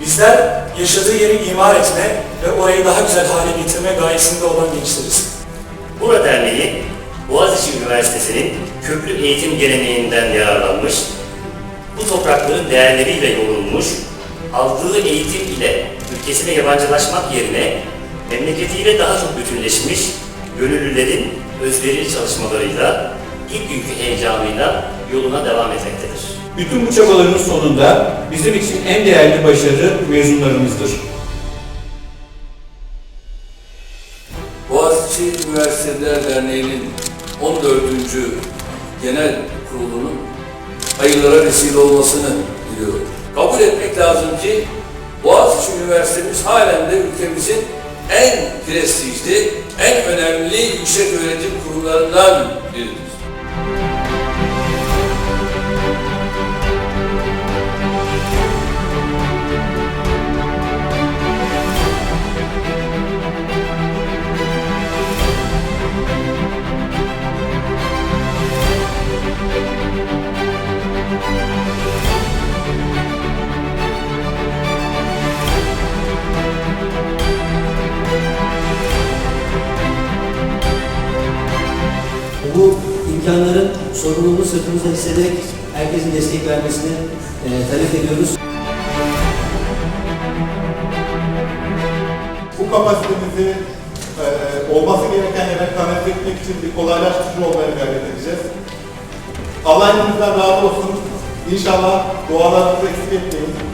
Bizler yaşadığı yeri imar etme ve orayı daha güzel hale getirme gayesinde olan gençleriz. Bura Derneği, Boğaziçi Üniversitesi'nin köklü eğitim geleneğinden yararlanmış, bu toprakların değerleriyle yorulmuş aldığı eğitim ile ülkesine yabancılaşmak yerine memleketiyle daha çok bütünleşmiş, gönüllülerin özverili çalışmalarıyla, ilk günkü heyecanıyla yoluna devam etmektedir. Bütün bu çabaların sonunda bizim için en değerli başarı mezunlarımızdır. Boğaziçi Üniversiteler Derneği'nin 14. Genel Kurulu'nun hayırlara vesile olmasını. Kabul etmek lazım ki Boğaziçi Üniversitemiz halen de ülkemizin en prestijli, en önemli yüksek öğretim kurumlarından biridir. Bu imkanların sorumluluğunu sırtımızda hissederek herkesin destek vermesini e, talep ediyoruz. Bu kapasitemizi e, olması gereken yere kanalize etmek için bir kolaylaştırıcı olmaya gayret edeceğiz. Allah elinizden razı olsun. İnşallah dualarınızı eksik etmeyin.